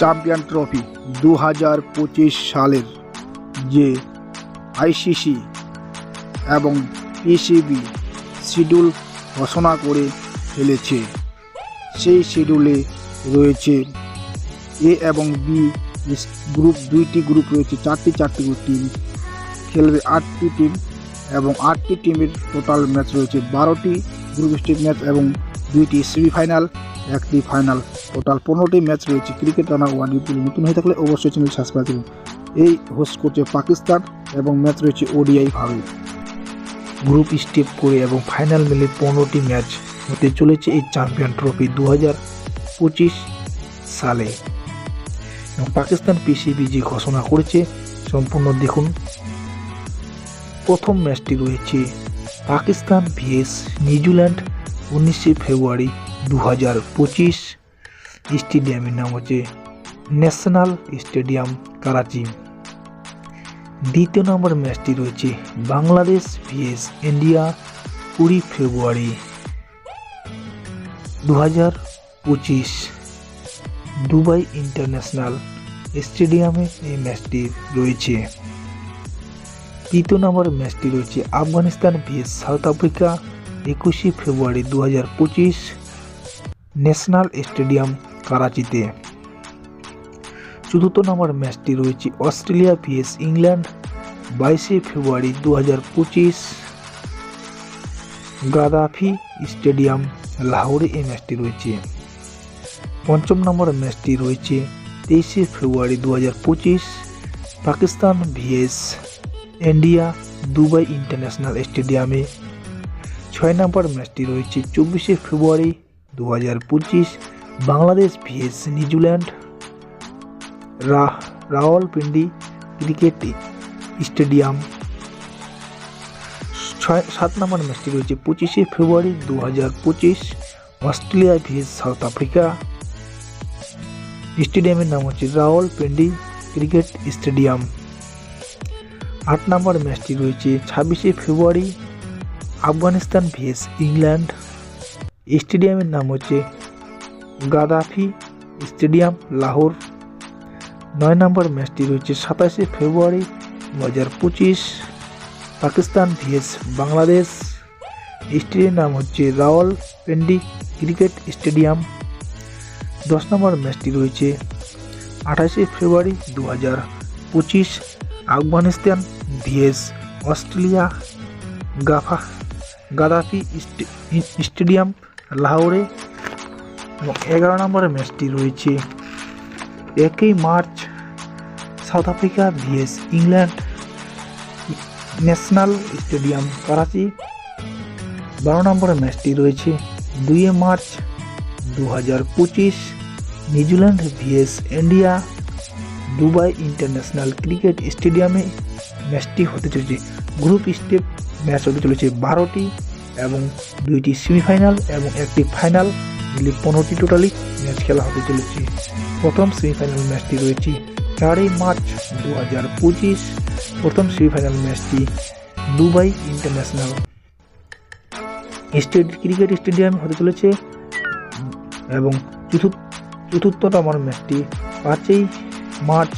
Champion trophy দু হাজার পঁচিশ সালের যে আইসিসি এবং পিসিবি শিডিউল ঘোষণা করে ফেলেছে, সেই শিডিউলে রয়েছে এ এবং বি গ্রুপ, দুইটি গ্রুপ রয়েছে, চারটি চারটি টিম খেলবে, আটটি টিম এবং আটটি টিমের টোটাল ম্যাচ রয়েছে, বারোটি গ্রুপ স্টেজ ম্যাচ এবং দুইটি সেমিফাইনাল একটি ফাইনাল টোটাল পনেরোটি ম্যাচ রয়েছে। ক্রিকেট রানা ওয়ান ইউটিউব নতুন হয়ে থাকলে অবশ্যই চ্যানেল সাবস্ক্রাইব করুন। এই হোস্ট করছে পাকিস্তান এবং ম্যাচ রয়েছে ওডিআই ভাবে। গ্রুপ স্টেপ করে এবং ফাইনাল মিলে পনেরোটি ম্যাচ হতে চলেছে এই চ্যাম্পিয়ন ট্রফি দু হাজার পঁচিশ সালে। এবং পাকিস্তান পিসিবি যে ঘোষণা করেছে, সম্পূর্ণ দেখুন। প্রথম ম্যাচটি রয়েছে পাকিস্তান ভিএস নিউজিল্যান্ড উনিশে ফেব্রুয়ারি দু হাজার পঁচিশ। স্টেডিয়ামের নাম হচ্ছে ন্যাশনাল স্টেডিয়াম করাচি। দ্বিতীয় নম্বর ম্যাচটি রয়েছে বাংলাদেশ ভিএস ইন্ডিয়া কুড়ি ফেব্রুয়ারি দু হাজার পঁচিশ। দুবাই ইন্টারন্যাশনাল স্টেডিয়ামে এই ম্যাচটি রয়েছে। তৃতীয় নম্বর ম্যাচটি রয়েছে আফগানিস্তান ভিএস সাউথ আফ্রিকা একুশে ফেব্রুয়ারি দু হাজার পঁচিশ। ন্যাশনাল স্টেডিয়াম করাচিতে। চতুর্থ নম্বর ম্যাচটি রয়েছে অস্ট্রেলিয়া ভিএস ইংল্যান্ড, বাইশে ফেব্রুয়ারি দু হাজার পঁচিশ। গাদাফি স্টেডিয়াম, লাহোরে এই ম্যাচটি রয়েছে। পঞ্চম নম্বর ম্যাচটি রয়েছে তেইশে ফেব্রুয়ারি দু হাজার পঁচিশ, Pakistan vs India, Dubai international স্টেডিয়ামে। ছয় নম্বর ম্যাচটি রয়েছে চব্বিশে ফেব্রুয়ারি দু হাজার পঁচিশ বাংলাদেশ ভিএস নিউজিল্যান্ড রা রাওয়ালপিন্ডি ক্রিকেট স্টেডিয়াম। ছয়, সাত নম্বর ম্যাচটি রয়েছে পঁচিশে ফেব্রুয়ারি দু হাজার পঁচিশ, অস্ট্রেলিয়া ভিএস সাউথ আফ্রিকা। স্টেডিয়ামের নাম হচ্ছে রাওয়াল রাওয়ালপিন্ডি ক্রিকেট স্টেডিয়াম। আট নম্বর ম্যাচটি রয়েছে ছাব্বিশে ফেব্রুয়ারি আফগানিস্তান ভিএস ইংল্যান্ড। স্টেডিয়ামের নাম হচ্ছে গাদাফি স্টেডিয়াম, লাহোর। নয় নম্বর ম্যাচটি রয়েছে সাতাশে ফেব্রুয়ারি দু হাজার পঁচিশ। পাকিস্তান ভিএস বাংলাদেশ। স্টেডিয়ামের নাম হচ্ছে রাওয়াল পেন্ডি ক্রিকেট স্টেডিয়াম। দশ নম্বর ম্যাচটি রয়েছে আঠাশে ফেব্রুয়ারি দু হাজার পঁচিশ। Afghanistan vs Australia. Gafa Gaddafi stadium, লাহোরে। এবং এগারো নম্বরের ম্যাচটি রয়েছে। একই March South Africa vs England national stadium Karachi. বারো নম্বরের ম্যাচটি রয়েছে দুইয়ে মার্চ দু হাজার পঁচিশ New Zealand vs India. Dubai international cricket স্টেডিয়ামে ম্যাচটি হতে চলেছে। গ্রুপ স্টেপ ম্যাচ হতে চলেছে বারোটি এবং দুইটি সেমিফাইনাল এবং একটি ফাইনাল। মিলে পনেরোটি টোটালি, ম্যাচ খেলা হতে চলেছে। প্রথম সেমিফাইনাল ম্যাচটি রয়েছে চারই মার্চ দু হাজার পঁচিশ। প্রথম সেমিফাইনাল ম্যাচটি দুবাই ইন্টারন্যাশনাল। স্টেট ক্রিকেট স্টেডিয়ামে হতে চলেছে এবং চতুর্থ চতুর্থ নম্বর ম্যাচটি পাঁচই মার্চ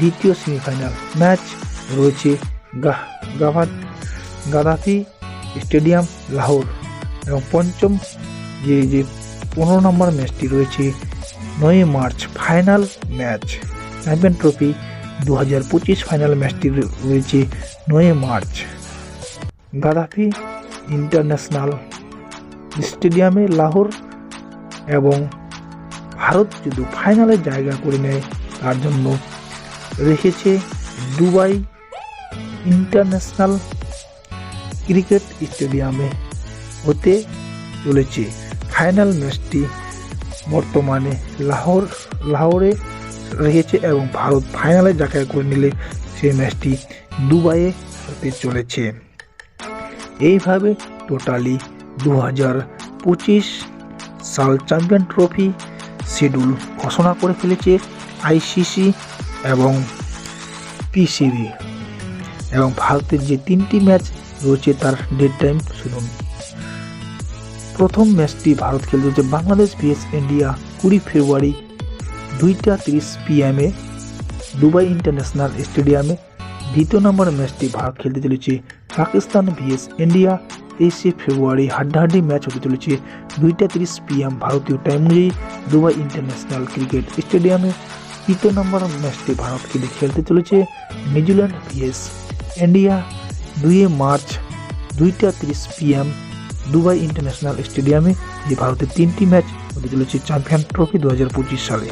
দ্বিতীয় সেমিফাইনাল ম্যাচ রয়েছে গাদাফি স্টেডিয়াম, লাহোর এবং পঞ্চম যে যে পনেরো নম্বর ম্যাচটি রয়েছে নয় March final match. Champion trophy দু হাজার পঁচিশ ফাইনাল ম্যাচটি রয়েছে নয় মার্চ। গাদাফি ইন্টারন্যাশনাল স্টেডিয়ামে লাহোর এবং ভারত যদি ফাইনালে জায়গা করে নেয়, তার জন্য রেখেছে দুবাই ইন্টারন্যাশনাল ক্রিকেট স্টেডিয়ামে হতে চলেছে। ফাইনাল ম্যাচটি বর্তমানে লাহোর, লাহোরে রেখেছে এবং ভারত ফাইনালে জায়গা করে নিলে সেই ম্যাচটি দুবাইয়ে হতে চলেছে। এইভাবে টোটালি দু হাজার পঁচিশ সাল চ্যাম্পিয়ন ট্রফি শিডিউল ঘোষণা করে ফেলেছে আইসিসি এবং পিসিবি। এবং ভারতের যে তিনটি ম্যাচ রয়েছে তার ডেট টাইম শুনুন। প্রথম ম্যাচটি ভারত খেলতে হচ্ছে বাংলাদেশ ভিএস ইন্ডিয়া কুড়ি ফেব্রুয়ারি দুইটা তিরিশ পিএমে দুবাই ইন্টারন্যাশনাল স্টেডিয়ামে। দ্বিতীয় নম্বর ম্যাচটি ভারত খেলতে চলেছে পাকিস্তান ভিএস ইন্ডিয়া। তেইশে ফেব্রুয়ারি হাড্ডাহাড্ডি ম্যাচ হতে চলেছে দুইটা তিরিশ পিএম ভারতীয় টাইম অনুযায়ী দুবাই ইন্টারন্যাশনাল ক্রিকেট স্টেডিয়ামে। তৃতীয় নম্বর ম্যাচটি ভারত খেলে খেলতে চলেছে নিউজিল্যান্ড ভিএস ইন্ডিয়া। দুই মার্চ দুইটা তিরিশ পিএম দুবাই ইন্টারন্যাশনাল স্টেডিয়ামে যে ভারতের তিনটি ম্যাচ হতে চলেছে চ্যাম্পিয়ন ট্রফি দু হাজার পঁচিশ সালে।